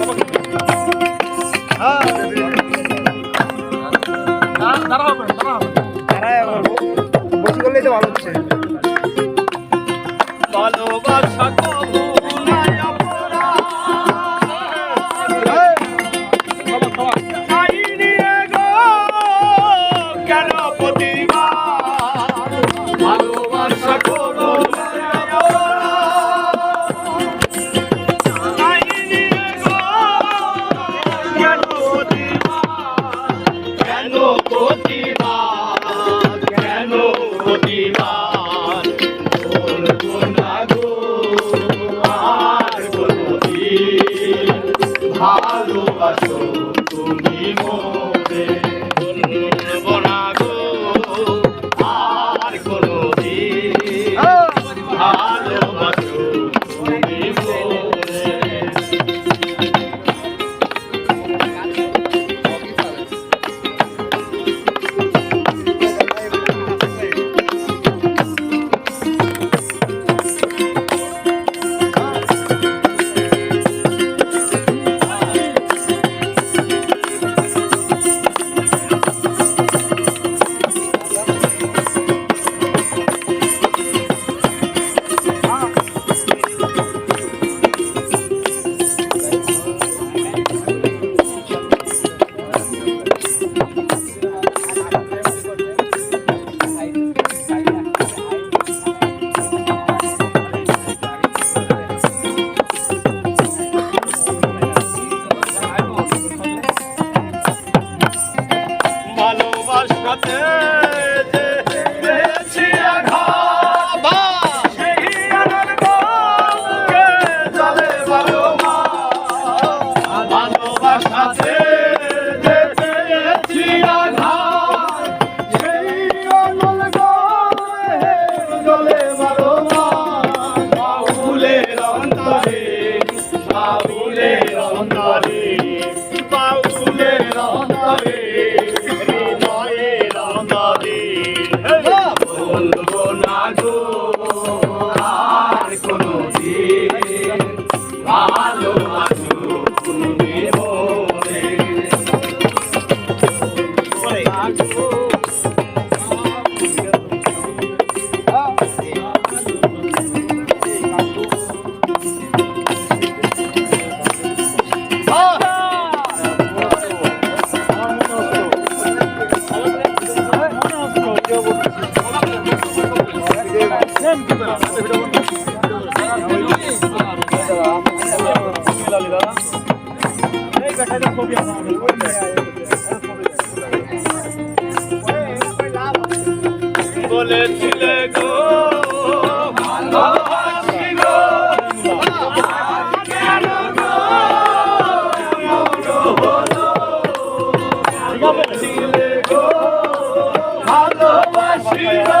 বসে তো ভালো হচ্ছে ভালোবাসা কবু Sakura. ভালোবাসো তুমি মোরে। ভুলবো না গো আর কোনো দিন ভালোবাসো তুমি মোরে। কাছে। বলেছিলে গো ভালোবাসি গো। কেন গো? বলেছিলে গো ভালোবাসি গো।